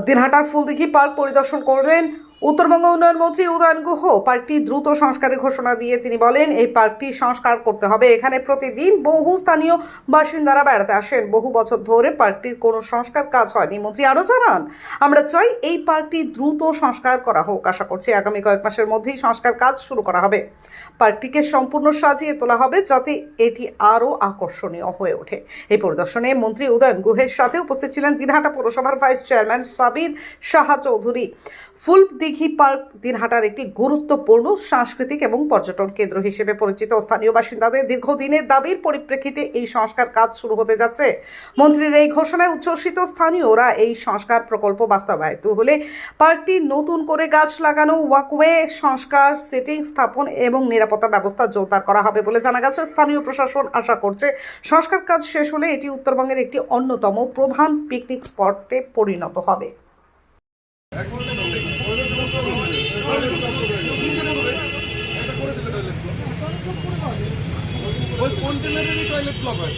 দিনহাটার Fuldighi park পরিদর্শন করলেন উত্তরবঙ্গ উন্নয়ন মন্ত্রী উদয়ন গুহ পার্কটি দ্রুত সংস্কারের ঘোষণা দিয়ে তিনি বলেন, এই পার্কটি সংস্কার করতে হবে। এখানে প্রতিদিন বহু স্থানীয় বাসিন্দারা বেড়াতে আসেন। বহু বছর ধরে পার্কটির কোনো সংস্কার কাজ হয়নি। মন্ত্রী আরও জানান, আমরা চাই এই পার্কটি দ্রুত সংস্কার করা হোক, আশা করছি আগামী কয়েক মাসের মধ্যেই সংস্কার কাজ শুরু করা হবে। পার্কটিকে সম্পূর্ণ সাজিয়ে তোলা হবে যাতে এটি আরও আকর্ষণীয় হয়ে ওঠে। এই পরিদর্শনে মন্ত্রী উদয়ন গুহের সাথে উপস্থিত ছিলেন দিনহাটা পৌরসভার vice chairman Sabir Saha Chowdhury. Phul Dighi park দিনহাটার একটি গুরুত্বপূর্ণ সাংস্কৃতিক এবং পর্যটন কেন্দ্র হিসেবে পরিচিত স্থানীয় বাসিন্দাদের দীর্ঘদিনের দাবির পরিপ্রেক্ষিতে এই সংস্কার কাজ শুরু হতে যাচ্ছে। মন্ত্রীর এই ঘোষণায় উচ্ছ্বসিত স্থানীয়রা এই সংস্কার প্রকল্প বাস্তবায়িত হলে পার্কটি নতুন করে গাছ লাগানো, ওয়াকওয়ে, সংস্কার, সিটিং স্থাপন এবং নিরাপত্তা ব্যবস্থা জোরদার করা হবে বলে জানা গেছে। স্থানীয় প্রশাসন আশা করছে, সংস্কার কাজ শেষ হলে এটি উত্তরবঙ্গের একটি অন্যতম প্রধান পিকনিক স্পটে পরিণত হবে। কন্টেনারেরই টয়লেট ব্লক হয়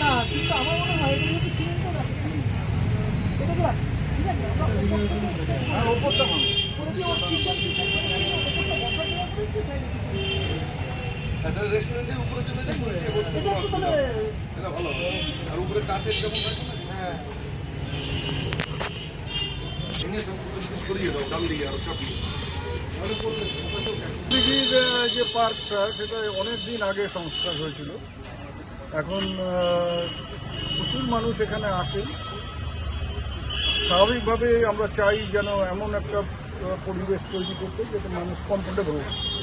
না কিন্তু আমার মনে হয় এটা যদি তো রাখ। ঠিক আছে আর ওপরটা ভাঙ ওটা দিয়ে ওর kitchen kitchen ওপরটা বসার দেওয়া করে কি তাই নাকি? একটা রেস্টুরেন্টের উপরে চলে যাই নিচে বসতে এটা ভালো আর উপরে কাছের যেমন থাকে না হ্যাঁ ভেঙে সব কিছু সরিয়ে দাও ডাল দিকে আর আহ, যে পার্কটা, সেটা অনেক দিন আগে সংস্কার হয়েছিল। এখন প্রচুর মানুষ এখানে আসেন। স্বাভাবিকভাবে আমরা চাই যেন এমন একটা পরিবেশ তৈরি করতে যাতে মানুষ কমফোর্টেবল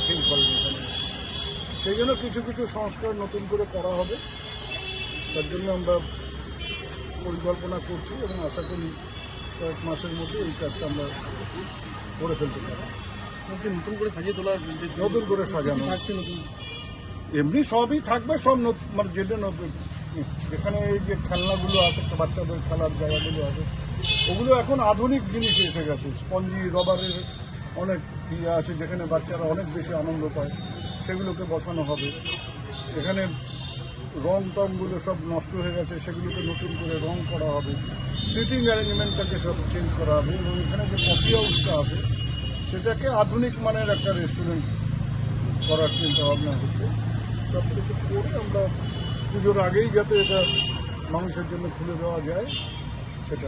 ফিল করেন এখানে। সেই জন্য কিছু কিছু সংস্কার নতুন করে করা হবে। তার জন্য আমরা পরিকল্পনা করছি এবং আশা করি কয়েক মাসের মধ্যে এই কাজটা আমরা করে ফেলতে পারি নতুন করে সাজিয়ে তোলার নতুন করে সাজানো। এমনি সবই থাকবে সব মানে যেটা নতুন। যেখানে এই যে খেলনাগুলো আছে বাচ্চাদের খেলার জায়গাগুলো আছে ওগুলো এখন আধুনিক জিনিস এসে গেছে। স্পঞ্জি রবারের অনেক ইয়ে আছে যেখানে বাচ্চারা অনেক বেশি আনন্দ পায়। সেগুলোকে বসানো হবে। এখানে রং টংগুলো সব নষ্ট হয়ে গেছে সেগুলোকে নতুন করে রং করা হবে। সিটিং অ্যারেঞ্জমেন্টটাকে সব চেঞ্জ করা হবে। এবং এখানে যে কফি হাউসটা আছে সেটাকে আধুনিক মানের একটা রেস্টুরেন্ট করার চিন্তা ভাবনা হচ্ছে। সব কিছু করে আমরা পুজোর আগেই যাতে এটা মানুষের জন্য খুলে দেওয়া যায়, সেটা